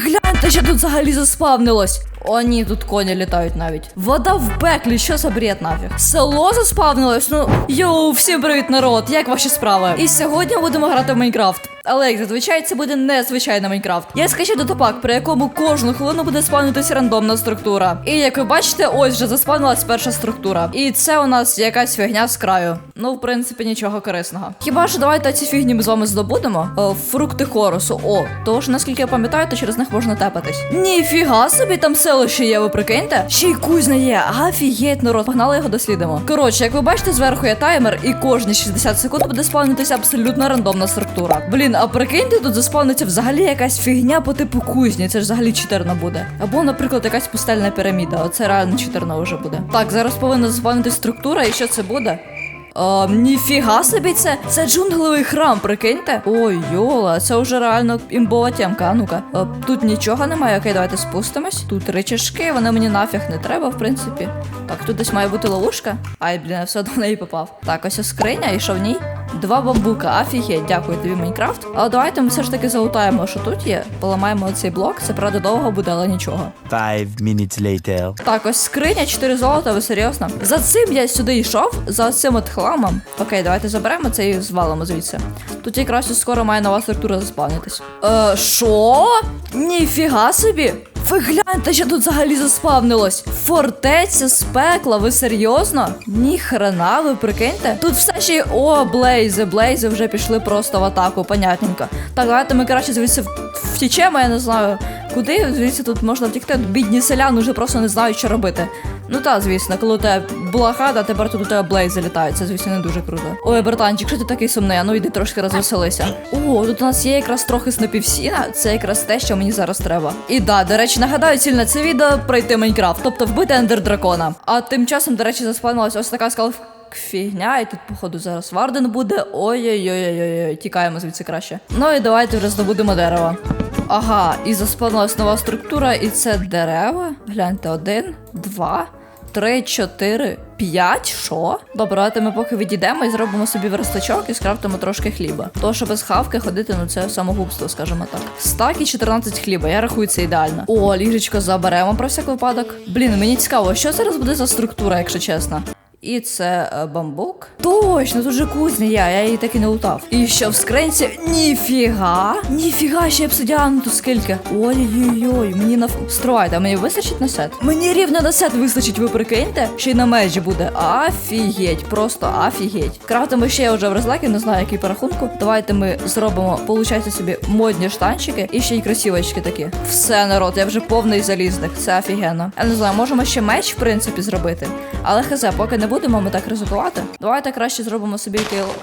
Гля гляньте, що тут взагалі заспавнилось. О, ні, тут коні літають навіть. Вода в пеклі, що за бред нафіг? Село заспавнилось? Ну йоу, всім привіт, народ! Як ваші справи? І сьогодні будемо грати в Майнкрафт. Але як зазвичай це буде незвичайний Майнкрафт. Я скачу дотопак, при якому кожну хвилину буде спавнитися рандомна структура. І як ви бачите, ось вже заспавнилась перша структура. І це у нас якась фігня з краю. Ну, в принципі, нічого корисного. Хіба що давайте ці фігні ми з вами здобудемо? Е, фрукти хорусу. О, що наскільки я пам'ятаю, то через них можна тепатись. Ніфіга собі там селище є, ви прикиньте? Ще й кузня є. Офігеть, народ, погнали його дослідимо. Коротше, як ви бачите, зверху є таймер, і кожні 60 секунд буде спавнитися абсолютно рандомна структура. Блін, а прикиньте, тут заспавниться взагалі якась фігня по типу кузні. Це ж взагалі читерно буде. Або, наприклад, якась пустельна піраміда. Оце реально читерно вже буде. Так, зараз повинна заспавнитись структура, і що це буде? А, ніфіга собі це. Це джунглевий храм, прикиньте. Ой, йола, це вже реально імбова тємка. А ну-ка. А, тут нічого немає. Окей, давайте спустимось. Тут речашки, вони мені нафіг не треба, в принципі. Так, тут десь має бути ловушка. Ай, блін, я все одно в неї попав. Так, ось скриня, і що в ній? Два бамбука, офігеть, дякую тобі, Майнкрафт. Але давайте ми все ж таки залутаємо, що тут є. Поламаємо оцей блок. Це правда довго буде, але нічого. Five minutes later. Так, ось скриня, 4 золота, ви серйозно? За цим я сюди йшов, за цим от хламом. Окей, давайте заберемо це і звалимо звідси. Тут якраз скоро має нова структура заспавнитись. Е, що? Ніфіга собі! Ви гляньте, що тут взагалі заспавнилось. Фортеця з пекла, ви серйозно? Ні хрена, ви прикиньте? Тут все ще й о, блейзи, блейзи вже пішли просто в атаку, понятненько. Так, давайте ми краще звідси втічемо, я не знаю. Куди звідси тут можна втікти? Бідні селяни вже просто не знають, що робити. Ну та, звісно, коли у тебе була хата, тепер тут у тебе блейзи літають. Це, звісно, не дуже круто. Ой, братанчик, що ти такий сумний? А ну йди трошки розвеселися. О, тут у нас є якраз трохи снопівсіна. Це якраз те, що мені зараз треба. І да, до речі, нагадаю, ціль на це відео пройти Майнкрафт, тобто вбити ендер дракона. А тим часом, до речі, заспавнилась ось така скал. Фігня, і тут, походу, зараз Варден буде. Ой-ой-ой-ой-ой, тікаємо звідси краще. Ну і давайте вже здобудемо дерево. Ага, і заспавнилась нова структура, і це дерева. Гляньте, один, два, три, чотири, п'ять. Що? Добре, давайте ми поки відійдемо і зробимо собі верстачок і скрафтимо трошки хліба. То, що без хавки ходити, ну це самогубство, скажімо так. Стак і 14 хліба, я рахую це ідеально. О, ліжечко заберемо про всяк випадок. Блін, мені цікаво, що зараз буде за структура, якщо чесно. І це е, бамбук. Точно, тут же кузня я, я її так і не лутав. І що в скринці? Ніфіга! Ніфіга, ще обсидіану тут скільки. Ой-ой-ой, мені на стривайте, а мені вистачить на сет? Мені рівно на сет вистачить, ви прикиньте? Ще й на межі буде. Афігеть, просто афігеть. Крафтимо ще вже в розлакі, не знаю, який по рахунку. Давайте ми зробимо, получайте собі модні штанчики і ще й кросівочки такі. Все, народ, я вже повний залізник. Це офігенно. Я не знаю, можемо ще меч, в принципі, зробити. Але хз, поки не будемо ми так ризикувати. Давайте краще зробимо собі кейло.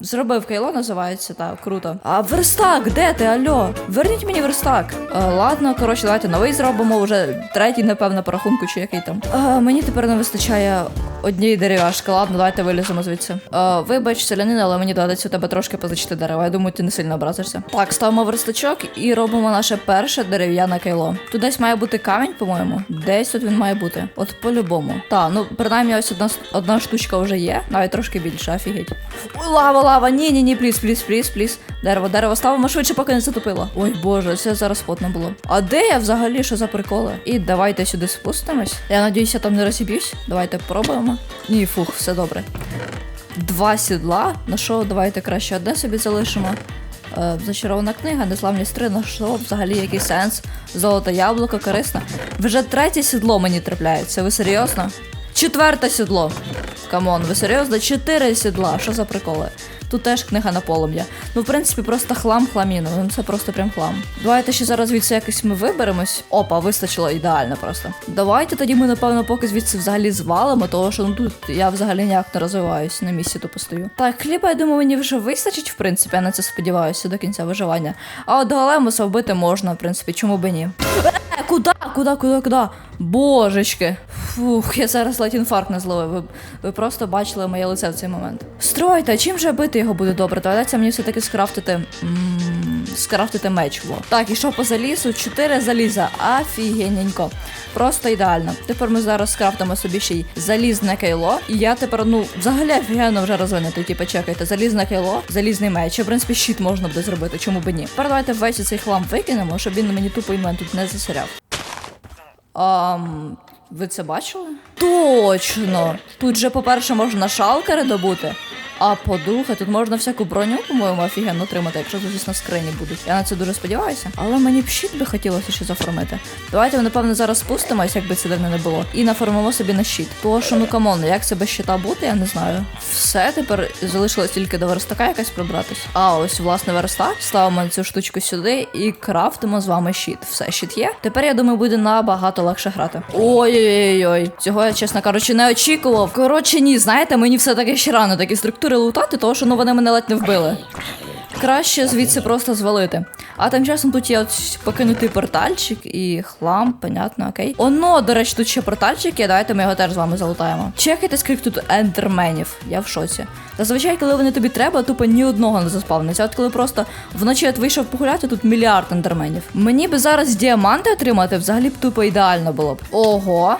Зробив кейло, називається так, круто. А верстак, де ти? Альо? Верніть мені верстак. А, ладно, коротше, давайте новий зробимо. Вже третій, напевно, по рахунку, чи який там. А, мені тепер не вистачає однієї дерев'яшки. Ладно, давайте виліземо звідси. А, вибач, селянин, але мені доведеться у тебе трошки позичити дерева. Я думаю, ти не сильно образишся. Так, ставимо верстачок і робимо наше перше дерев'яне кейло. Тут десь має бути камінь, по-моєму. Десь тут він має бути. От по-любому. Та, ну принаймні ось одна, одна штучка вже є, навіть трошки більше, офігеть. Лава, лава, ні, ні, ні, пліс, пліс, пліс, пліс. Дерево, дерево ставимо швидше, поки не затопило. Ой, боже, це зараз потно було. А де я взагалі? Що за приколи? І давайте сюди спустимось. Я надіюся, там не розіб'юсь. Давайте пробуємо. Ні, фух, все добре. Два сідла. На що давайте краще одне собі залишимо. Е, зачарована книга, незламність 3, на що взагалі який сенс? Золото яблуко, корисно. Вже третє сідло мені трапляється, ви серйозно? Четверте сідло. Камон, ви серйозно? Чотири сідла. Що за приколи? Тут теж книга на полум'я. Ну, в принципі, просто хлам хламіну. Ну, це просто прям хлам. Давайте ще зараз звідси якось ми виберемось. Опа, вистачило ідеально просто. Давайте тоді ми, напевно, поки звідси взагалі звалимо, тому що ну тут я взагалі ніяк не розвиваюсь, на місці тупо стою. Так, хліба, я думаю, мені вже вистачить, в принципі, я на це сподіваюся до кінця виживання. А от големуса вбити можна, в принципі, чому би ні. Е, куда, куда, куда, куда? Божечки. Фух, я зараз ледь інфаркт не зловив. Ви, ви просто бачили моє лице в цей момент. Стройте, чим же бити його буде добре? Доведеться мені все-таки скрафтити. скрафтити меч. Во. Так, і що по залізу? 4 заліза. Офігенненько. Просто ідеально. Тепер ми зараз скрафтимо собі ще й залізне кейло. І я тепер, ну, взагалі офігенно вже розвинутий. Типу, чекайте, залізне кейло, залізний меч. І, в принципі, щит можна буде зробити, чому б ні. Тепер давайте весь цей хлам викинемо, щоб він мені тупо інвент тут не засоряв. Ам, ви це бачили? Точно! Тут же, по-перше, можна шалкери добути. А по-друге, тут можна всяку броню, по-моєму, офігенно отримати, якщо звісно, скрині будуть. Я на це дуже сподіваюся. Але мені б щит би хотілося ще заформити. Давайте ми, напевно, зараз спустимось, якби це давно не було, і наформимо собі на щит. Того, що ну камон, як це без щита бути, я не знаю. Все тепер залишилось тільки до верстака якось прибратись. А ось власне верстак. Ставимо цю штучку сюди і крафтимо з вами щит. Все, щит є. Тепер я думаю, буде набагато легше грати. Ой-ой-ой, цього я, чесно кажучи, не очікував. Коротше, ні, знаєте, мені все таки ще рано такі структури лутати, того, що ну вони мене ледь не вбили. Краще звідси просто звалити. А тим часом тут є от покинутий портальчик і хлам, понятно, окей. Оно, до речі, тут ще портальчик є, давайте ми його теж з вами залутаємо. Чекайте, скільки тут ендерменів. Я в шоці. Зазвичай, коли вони тобі треба, тупо ні одного не заспавниться. От коли просто вночі от вийшов погуляти, тут мільярд ендерменів. Мені би зараз діаманти отримати, взагалі б тупо ідеально було б. Ого.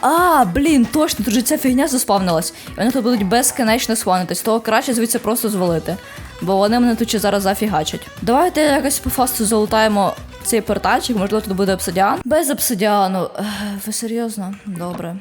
А, блін, точно, тут же ця фігня заспавнилась. І вони тут будуть безконечно спавнитись, того краще звідси просто звалити. Бо вони мене тут ще зараз зафігачать. Давайте якось по фасту залутаємо цей портальчик, можливо, тут буде обсидіан. Без обсидіану. Ви серйозно? Добре.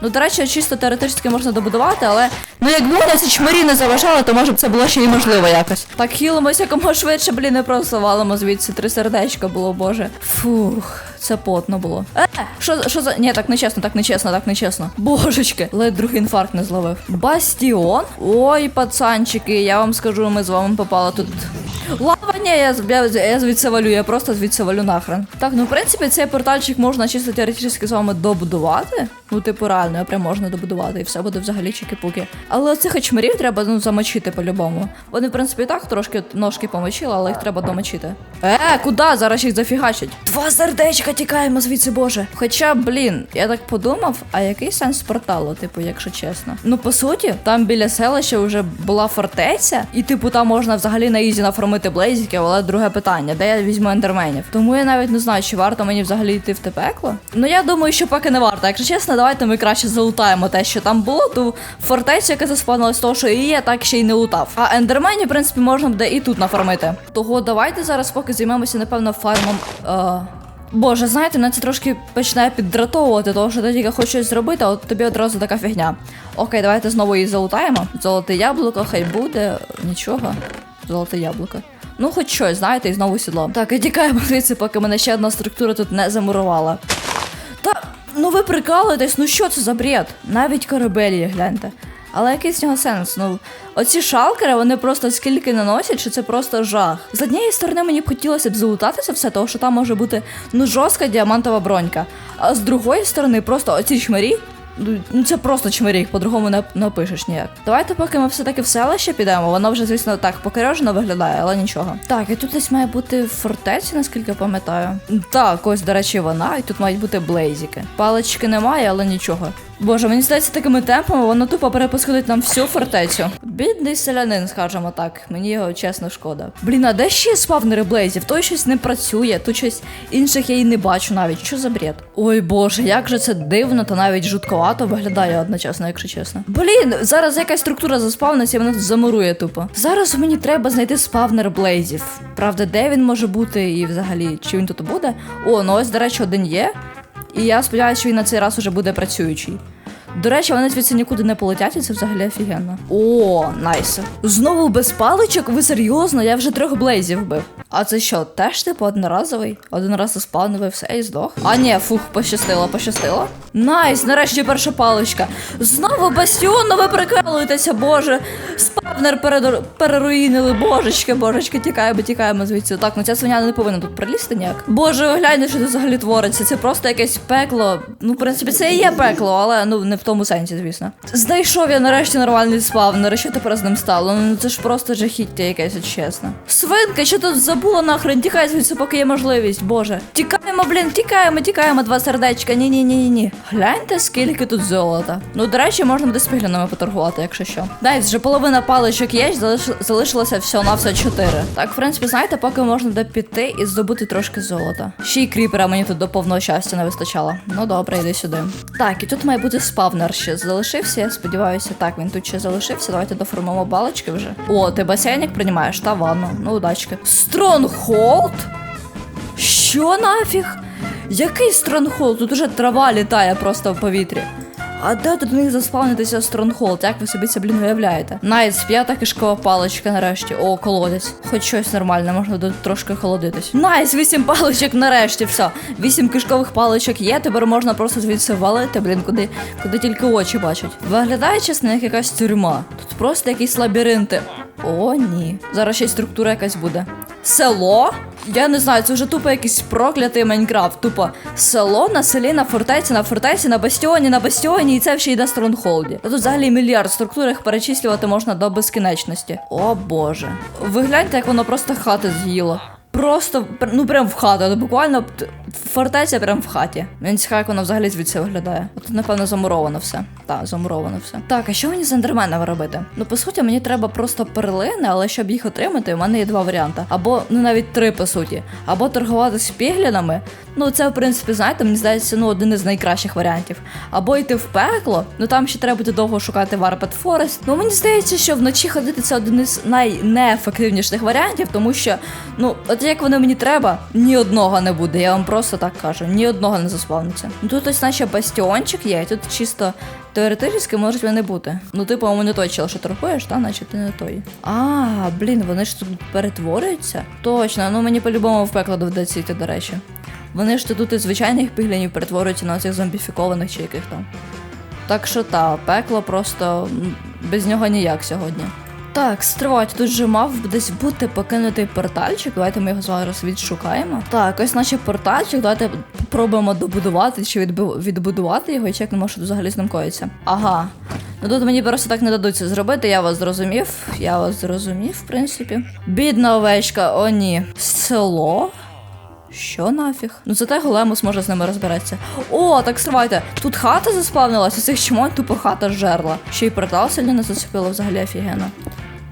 Ну, до речі, чисто теоретично можна добудувати, але ну якби мене ці чмирі не заважали, то може б це було ще й можливо якось. Так хілимося якомога швидше, блін, не просто валимо звідси. Три сердечка було, боже. Фух. Це потно було. Е, що, що за. Ні, так нечесно, так нечесно, так нечесно. Божечки, ледь другий інфаркт не зловив. Бастіон? Ой, пацанчики, я вам скажу, ми з вами попали тут. Лава, ні, я, я, я звідси валю, я просто звідси валю нахрен. Так, ну в принципі, цей портальчик можна чисто теоретично з вами добудувати. Ну, типу, реально, прям можна добудувати, і все буде взагалі чики-пуки. Але оцих очмарів треба ну, замочити по-любому. Вони, в принципі, і так трошки ножки помочили, але їх треба домочити. Е, куди? Зараз їх зафігачать. Два сердечка тікаємо звідси, боже. Хоча, блін, я так подумав, а який сенс порталу, типу, якщо чесно? Ну, по суті, там біля селища вже була фортеця, і, типу, там можна взагалі на ізі наформити блейзиків, але друге питання, де я візьму ендерменів? Тому я навіть не знаю, чи варто мені взагалі йти в те пекло. Ну я думаю, що поки не варто. Якщо чесно, давайте ми краще залутаємо те, що там було, ту фортецю, яка заспавнилась того, що її я так ще й не лутав. А ендерменів, в принципі, можна буде і тут наформити. Того давайте зараз поки займемося, напевно, фармом. Е... Боже, знаєте, мене це трошки починає піддратовувати, тому що ти тільки хочеш щось зробити, а от тобі одразу така фігня. Окей, давайте знову її залутаємо. Золоте яблуко, хай буде. Нічого. Золоте яблуко. Ну, хоч щось, знаєте, і знову сідло. Так, і тікаємо звідси, поки мене ще одна структура тут не замурувала. Та ну ви прикалуєтесь, ну що це за бред? Навіть корабель є, гляньте. Але який з нього сенс? Ну, оці шалкери, вони просто скільки наносять, що це просто жах. З однієї сторони, мені б хотілося б залутати це все, тому що там може бути ну жорстка діамантова бронька. А з другої сторони, просто оці чмирі. Ну, Ну це просто чмирі, їх по-другому не напишеш ніяк. Давайте, поки ми все-таки в селище підемо, воно вже, звісно, так покорежено виглядає, але нічого. Так, і тут десь має бути фортеця, наскільки пам'ятаю. Так, ось, до речі, вона, і тут мають бути блейзики. Палички немає, але нічого. Боже, мені здається, такими темпами воно тупо перепускудить нам всю фортецю. Бідний селянин, скажімо так. Мені його чесно шкода. Блін, а де ще спавнери блейзів? Той щось не працює, тут щось інших я і не бачу навіть. Що за бред? Ой боже, як же це дивно та навіть жутковато виглядає одночасно, якщо чесно. Блін, зараз якась структура заспавниться і тут замурує тупо. Зараз мені треба знайти спавнер блейзів. Правда, де він може бути і взагалі, чи він тут буде? О, ну ось, до речі, один є. І я сподіваюся, що він на цей раз уже буде працюючий. До речі, вони звідси нікуди не полетять, і це взагалі офігенно. О, найс. Знову без паличок? Ви серйозно? Я вже трьох блейзів вбив. А це що, теж типу одноразовий? Один раз заспавнив все і здох. А ні, фух, пощастило, пощастило. Найс, нарешті перша паличка. Знову бастіон, ну ви прикалуєтеся, боже. Спавнер передор... переруїнили, божечки, божечки, тікаємо, тікаємо звідси. Так, ну ця свиня не повинна тут прилізти ніяк. Боже, гляньте, що тут взагалі твориться. Це просто якесь пекло. Ну, в принципі, це і є пекло, але ну не в тому сенсі, звісно. Знайшов я нарешті нормальний спавнер, що тепер з ним стало? Ну це ж просто жахіття якесь, чесно. Свинка, що тут забула нахрен? Тікай звідси, поки є можливість, боже. Тікаємо, блін, тікаємо, тікаємо, два сердечка. Ні, ні, ні, ні. Гляньте, скільки тут золота. Ну, до речі, можна буде з піглінами поторгувати, якщо що. Найс, вже половина паличок є, залиш... залишилося всього на все чотири. Так, в принципі, знаєте, поки можна буде піти і здобути трошки золота. Ще й кріпера мені тут до повного щастя не вистачало. Ну добре, йди сюди. Так, і тут має бути спавнер ще залишився. Я сподіваюся, так він тут ще залишився. Давайте доформуємо балочки вже. О, ти басейник приймаєш та ванну. Ну, удачки. Стронгхолд? Що нафіг? Який стронгхолд? Тут уже трава літає просто в повітрі. А де тут міг заспавнитися стронгхолд? Як ви собі це, блін, уявляєте? Найс, п'ята кишкова паличка нарешті. О, колодязь. Хоч щось нормальне, можна тут трошки холодитись. Найс, вісім паличок нарешті, все. Вісім кишкових паличок є, тепер можна просто звідси валити, блін, куди, куди тільки очі бачать. Виглядає чесно, як якась тюрма. Тут просто якісь лабіринти. О, ні. Зараз ще й структура якась буде. Село? Я не знаю, це вже тупо якийсь проклятий Майнкрафт. Тупо село на селі, на фортеці, на фортеці, на бастіоні, на бастіоні, і це ще й на стронгхолді. Та тут взагалі мільярд структур, їх перечислювати можна до безкінечності. О боже. Ви гляньте, як воно просто хати з'їло. Просто ну прям в хату, буквально фортеця прям в хаті. Мені цікаво, як воно взагалі звідси виглядає. От напевно, замуровано все. Так, замуровано все. Так, а що мені з ендерменами робити? Ну, по суті, мені треба просто перлини, але щоб їх отримати, у мене є два варіанти. Або ну навіть три, по суті. Або торгувати з піглінами. Ну, це, в принципі, знаєте, мені здається, ну, один із найкращих варіантів. Або йти в пекло, ну там ще треба буде довго шукати Warped Forest. Ну мені здається, що вночі ходити це один із найнеефективніших варіантів, тому що, ну, от як воно мені треба, ні одного не буде. Я вам просто так кажу, ні одного не заспавниться. Ну тут ось наче бастіончик є, і тут чисто теоретично можуть вони бути. Ну, ти, по-моєму, не той чел, що торгуєш, та наче ти не той. А, блін, вони ж тут перетворюються? Точно, ну мені по-любому в пекло доведеться йти, до речі. Вони ж тут із звичайних піглінів перетворюються на цих зомбіфікованих чи яких там. Так що та, пекло просто без нього ніяк сьогодні. Так, стривайте, тут же мав десь бути покинутий портальчик. Давайте ми його зараз відшукаємо. Так, ось наче портальчик. Давайте спробуємо добудувати чи відбу- відбудувати його і чекнемо, що тут взагалі з ним коїться. Ага. Ну тут мені просто так не дадуть це зробити, я вас зрозумів. Я вас зрозумів, в принципі. Бідна овечка, о ні. Село? Що нафіг? Ну зате големус може з ними розбиратися. О, так стривайте. Тут хата заспавнилася, цих чмон тупо хата жерла. Ще й портал сильно не зацепило взагалі офігенно.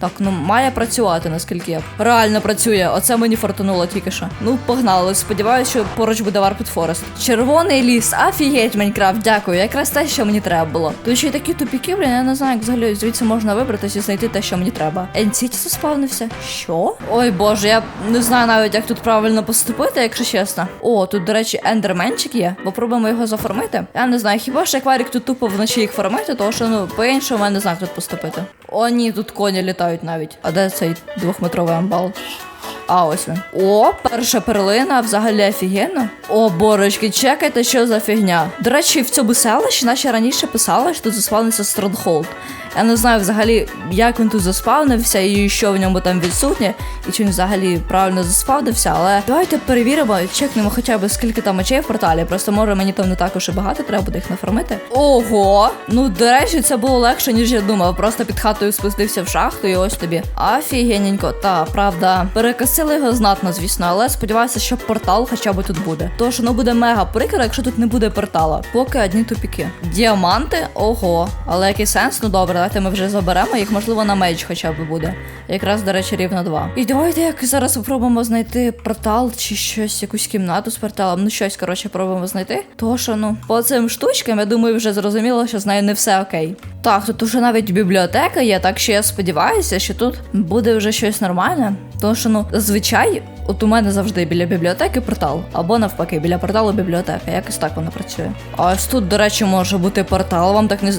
Так, ну має працювати, наскільки я. Реально працює. Оце мені фортануло тільки що. Ну, погнали. Сподіваюся, що поруч буде Warped Forest. Червоний ліс, афігеть, Майнкрафт, дякую. Якраз те, що мені треба було. Тут ще й такі тупіки, блін, я не знаю, як взагалі звідси можна вибратися і знайти те, що мені треба. Енсіті заспавнився. Що? Ой боже, я не знаю навіть, як тут правильно поступити, якщо чесно. О, тут, до речі, ендерменчик є. Попробуємо його заформити. Я не знаю, хіба ж акварік тут тупо вночі їх формити, тому що ну по-іншому я не знаю, як тут поступити. О, ні, тут коні літають навіть. А де цей двохметровий амбал? А ось він. О, перша перлина, взагалі офігенно. О, борочки, чекайте, що за фігня. До речі, в цьому селищі наче раніше писали, що тут заспавнився Стронгхолд. Я не знаю взагалі, як він тут заспавнився і що в ньому там відсутнє, і чи він взагалі правильно заспавнився, але давайте перевіримо, чекнемо хоча б скільки там очей в порталі. Просто може мені там не також і багато, треба буде їх нафармити. Ого! Ну, до речі, це було легше, ніж я думав. Просто під хатою спустився в шахту і ось тобі. Офігенненько, та правда. Перекосили його знатно, звісно, але сподіваюся, що портал хоча б тут буде. Тож воно буде мега прикро, якщо тут не буде портала. Поки одні тупіки. Діаманти, ого. Але який сенс? Ну добре, давайте ми вже заберемо їх, можливо, на меч хоча б буде. Якраз, до речі, рівно два. І давайте як зараз спробуємо знайти портал чи щось, якусь кімнату з порталом. Ну щось, коротше, пробуємо знайти. Що, ну, по цим штучкам, я думаю, вже зрозуміло, що з нею не все окей. Так, тут вже навіть бібліотека є, так що я сподіваюся, що тут буде вже щось нормальне. Тому що, ну, зазвичай, от у мене завжди біля бібліотеки портал, або навпаки, біля порталу бібліотека. Якось так воно працює. А ось тут, до речі, може бути портал. Вам так не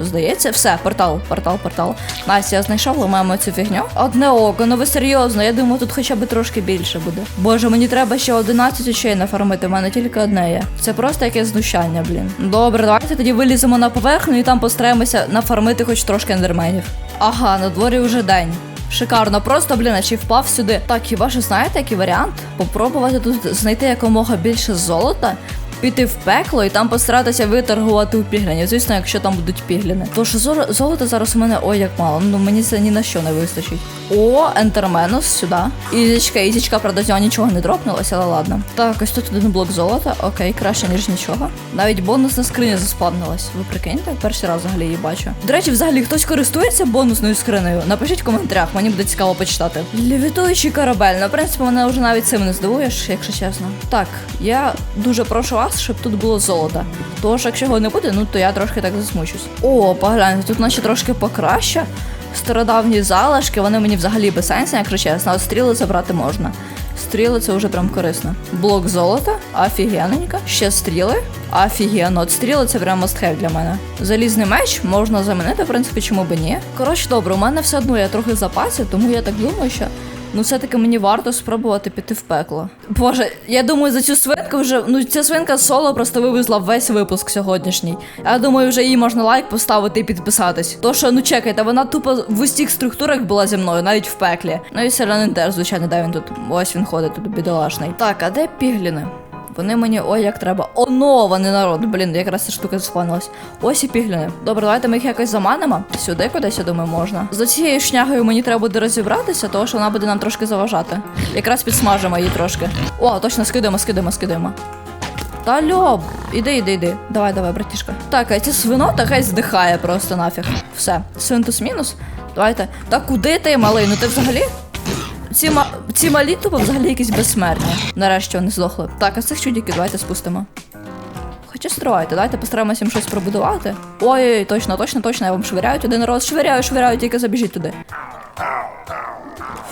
Здається, все, портал, портал, портал. Настя, я знайшов, ламаємо цю фігню. Одне око, ну ви серйозно, я думаю, тут хоча б трошки більше буде. Боже, мені треба ще 11 очей нафармити, в мене тільки одне є. Це просто якесь знущання, блін. Добре, давайте тоді виліземо на поверхню і там постараємося нафармити хоч трошки ендерменів. Ага, на дворі вже день. Шикарно, просто, блін, чи впав сюди. Так, хіба що знаєте, який варіант? Попробувати тут знайти якомога більше золота піти в пекло і там постаратися виторгувати у піглянів. Звісно, якщо там будуть пігляни. Тож золота зараз у мене ой як мало. Ну мені це ні на що не вистачить. О, ентерменус сюди. Ізічка, ізічка, правда, з нього нічого не дропнулося, але ладно. Так, ось тут один блок золота. Окей, краще, ніж нічого. Навіть бонусна скриня заспавнилась. Ви прикиньте, перший раз взагалі її бачу. До речі, взагалі хтось користується бонусною скринею? Напишіть в коментарях, мені буде цікаво почитати. Лівітуючий корабель. Ну, в принципі, мене вже навіть цим не здивуєш, якщо чесно. Так, я дуже прошу вас, щоб тут було золото. Тож, якщо його не буде, ну то я трошки так засмучусь. О, погляньте, тут наче трошки покраще. Стародавні залишки, вони мені взагалі без сенсу, якщо чесно, а стріли забрати можна. Стріли це вже прям корисно. Блок золота, офігенненько. Ще стріли. Офігенно. От стріли це прям must-have для мене. Залізний меч можна замінити, в принципі, чому би ні. Коротше, добре, у мене все одно є трохи запасів, тому я так думаю, що. Ну, все-таки мені варто спробувати піти в пекло. Боже, я думаю, за цю свинку вже. Ну, ця свинка соло просто вивезла весь випуск сьогоднішній. Я думаю, вже їй можна лайк поставити і підписатись. То що, ну чекайте, вона тупо в усіх структурах була зі мною, навіть в пеклі. Ну і селянин теж, звичайно, де він тут. Ось він ходить тут бідолашний. Так, а де пігліни? Вони мені ой як треба. Онований народ. Блін, якраз ця штука заспавнилась. Ось і пігляни. Добре, давайте ми їх якось заманимо. Сюди кудись, я думаю, можна. За цією шнягою мені треба буде розібратися, тому що вона буде нам трошки заважати. Якраз підсмажимо її трошки. О, точно скидаємо, скидаємо, скидаємо. Та льоб, іди, іди, іди. Давай, давай, братішка. Так, а ця свинота хай здихає просто нафіг. Все. Свинтус мінус. Давайте. Та куди ти, малий? Ну ти взагалі? Ці, ма... ці малі взагалі якісь безсмертні. Нарешті вони здохли. Так, а цих чудіків давайте спустимо. Хоча стривайте, давайте постараємося їм щось пробудувати. Ой, точно, точно, точно, я вам швиряю один раз. Швиряю, швиряю, тільки забіжіть туди.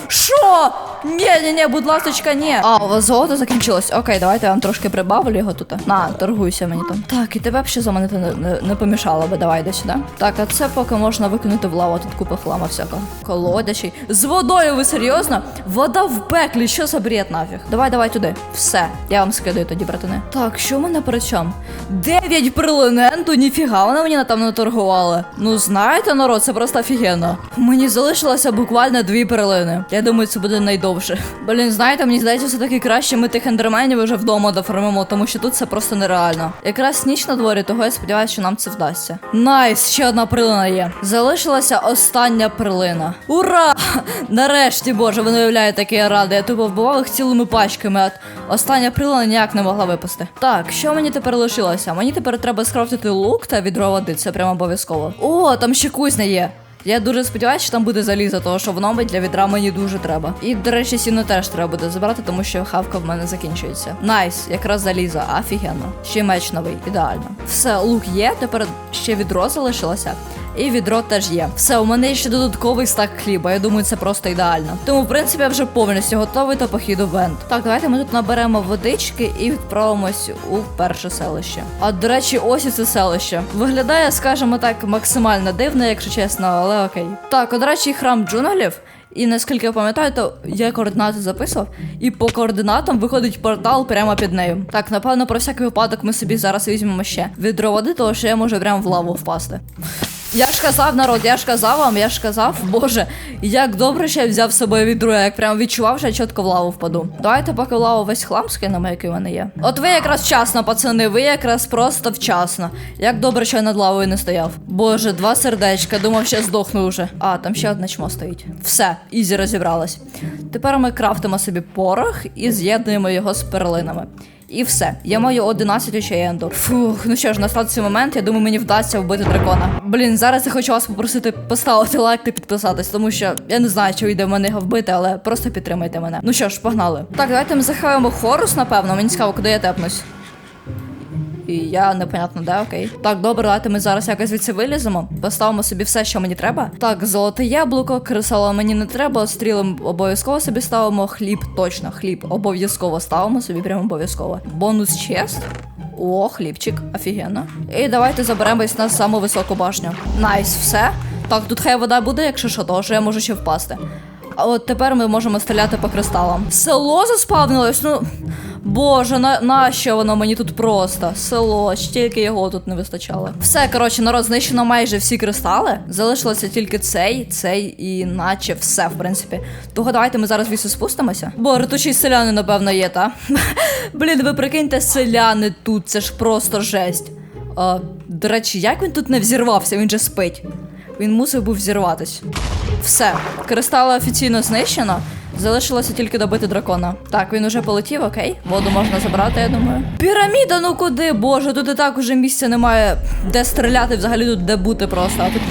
Що? Ні, ні, ні, будь ласочка, ні. А, у вас золото закінчилось. Окей, давайте я вам трошки прибавлю його тут. На, торгуйся мені там. Так, і тебе б ще заманити не, не, не помішало би. Давай йди сюди. Так, а це поки можна викинути в лаву, тут купа хлама всякого. Колодячий. З водою, ви серйозно? Вода в пеклі, що за бред нафіг? Давай, давай туди. Все, я вам скидаю тоді, братани. Так, що в мене при чому? Дев'ять прилиненту, ніфіга, вона мені там наторгувала. Ну знаєте, народ, це просто офігенно. Мені залишилося буквально дві перлини. Я думаю, це буде найдовше. Блін, знаєте, мені здається, все таки краще ми тих ендерменів вже вдома доформимо, тому що тут це просто нереально. Якраз ніч на дворі, того я сподіваюся, що нам це вдасться. Найс, ще одна прилина є. Залишилася остання прилина. Ура! Нарешті, боже, ви не уявляєте, який я радий. Я тупо вбивав їх цілими пачками, а остання прилина ніяк не могла випасти. Так, що мені тепер лишилося? Мені тепер треба скрафтити лук та відро води, це прямо обов'язково. О, там ще кузня є. Я дуже сподіваюся, що там буде залізо, тому що воно для відра мені дуже треба. І, до речі, сіно теж треба буде забрати, тому що хавка в мене закінчується. Найс, якраз залізо, офігенно. Ще меч новий, ідеально. Все, лук є, тепер ще відро залишилося. І відро теж є. Все, у мене ще додатковий стак хліба. Я думаю, це просто ідеально. Тому, в принципі, я вже повністю готовий до похіду Вент. Так, давайте ми тут наберемо водички і відправимось у перше селище. А до речі, ось і це селище. Виглядає, скажімо так, максимально дивно, якщо чесно, але окей. Так, от, до речі, храм джунглів. І наскільки я пам'ятаю, то я координати записував, і по координатам виходить портал прямо під нею. Так, напевно, про всякий випадок ми собі зараз візьмемо ще відро води, тому що я можу прямо в лаву впасти. Я ж казав, народ, я ж казав вам, я ж казав, боже, як добре, що я взяв з собою відро, я як прям відчував, що я чітко в лаву впаду. Давайте поки в лаву весь хлам скинемо, який в мене є. От ви якраз вчасно, пацани, ви якраз просто вчасно. Як добре, що я над лавою не стояв. Боже, два сердечка, думав, що здохну вже. А, там ще одне чмо стоїть. Все, ізі розібралась. Тепер ми крафтимо собі порох і з'єднуємо його з перлинами. І все, я маю 11 очей ендор. Фух, ну що ж, настав цей момент, я думаю, мені вдасться вбити дракона. Блін, зараз я хочу вас попросити поставити лайк та підписатись, тому що я не знаю, чи вийде в мене його вбити, але просто підтримайте мене. Ну що ж, погнали. Так, давайте ми заховаємо хорус, напевно. Мені цікаво, куди я тепнусь. І я непонятно, де, окей. Так, добре, давайте ми зараз якось звідси виліземо. Поставимо собі все, що мені треба. Так, золоте яблуко, кресало мені не треба, стріли обов'язково собі ставимо. Хліб, точно, хліб обов'язково ставимо собі, прямо обов'язково. Бонус чест. О, хлібчик, офігенно. І давайте заберемось на саму високу башню. Найс, все. Так, тут хай вода буде, якщо що, того що я можу ще впасти. А от тепер ми можемо стріляти по кристалам. Село заспавнилось, ну. Боже, на, нащо воно мені тут просто? Село, ж тільки його тут не вистачало. Все, коротше, народ, знищено майже всі кристали. Залишилося тільки цей, цей і наче все, в принципі. Того давайте ми зараз вісі спустимося. Боже, тут селяни, напевно, є, та? Блін, ви прикиньте, селяни тут, це ж просто жесть. А, до речі, як він тут не взірвався? Він же спить. Він мусив був взірватись. Все, кристали офіційно знищено. Залишилося тільки добити дракона. Так, він уже полетів, окей. Воду можна забрати, я думаю. Піраміда, ну куди? Боже, тут і так уже місця немає, де стріляти, взагалі тут де бути просто. А тут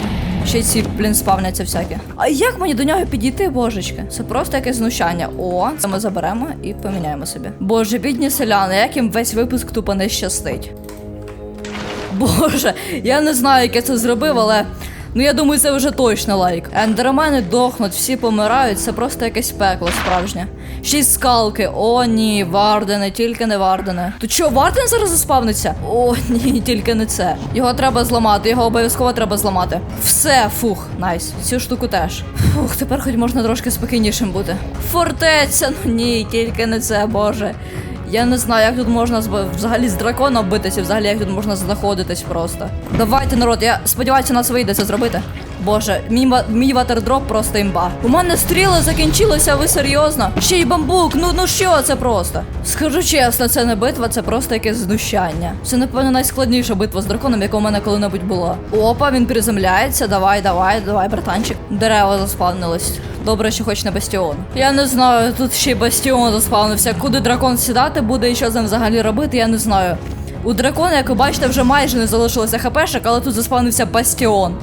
ще ці, блін, спавняться всякі. А як мені до нього підійти, божечки? Це просто якесь знущання. О, це ми заберемо і поміняємо собі. Боже, бідні селяни, як їм весь випуск тупо не щастить. Боже, я не знаю, як я це зробив, але. Ну я думаю, це вже точно лайк. Ендермени дохнуть, всі помирають, це просто якесь пекло справжнє. Й скалки. О, ні, вардени, тільки не вардени. То що, варден зараз заспавниться? О, ні, тільки не це. Його треба зламати, його обов'язково треба зламати. Все, фух, найс. Цю штуку теж. Фух, тепер хоч можна трошки спокійнішим бути. Фортеця, ну ні, тільки не це, боже. Я не знаю, як тут можна взагалі з драконом битися, взагалі як тут можна знаходитись просто. Давайте, народ, я сподіваюся, нас вийде це зробити. Боже, мій, мій ватердроп просто імба. У мене стріли закінчилися, ви серйозно? Ще й бамбук, ну ну що це просто? Скажу чесно, це не битва, це просто якесь знущання. Це, напевно, найскладніша битва з драконом, яка у мене коли-небудь була. Опа, він приземляється. Давай, давай, давай, братанчик. Дерева заспавнились. Добре, що хоч не бастіон. Я не знаю, тут ще й бастіон заспавнився. Куди дракон сідати буде і що з ним взагалі робити, я не знаю. У дракона, як ви бачите, вже майже не залишилося хпшек, але тут заспавнився бастіон.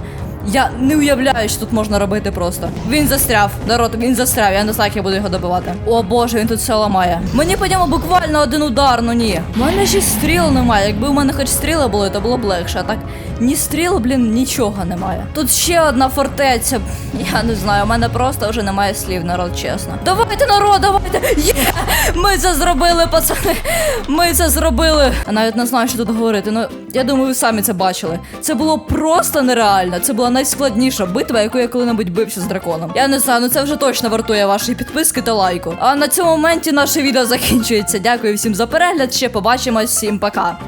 Я не уявляю, що тут можна робити просто. Він застряв. Народ, він застряв. Я не знаю, як я буду його добивати. О боже, він тут все ламає. Мені по ньому буквально один удар, ну ні. У мене ще стріл немає. Якби у мене хоч стріли були, то було б легше. А так ні стріл, блін, нічого немає. Тут ще одна фортеця. Я не знаю, у мене просто вже немає слів, народ, чесно. Давайте, народ, давайте! Є! Ми це зробили, пацани! Ми це зробили! Я навіть не знаю, що тут говорити. Ну, я думаю, ви самі це бачили. Це було просто нереально. Це була найскладніша битва, яку я коли-небудь бився з драконом. Я не знаю, ну це вже точно вартує вашої підписки та лайку. А на цьому моменті наше відео закінчується. Дякую всім за перегляд. Ще побачимось. Всім пока.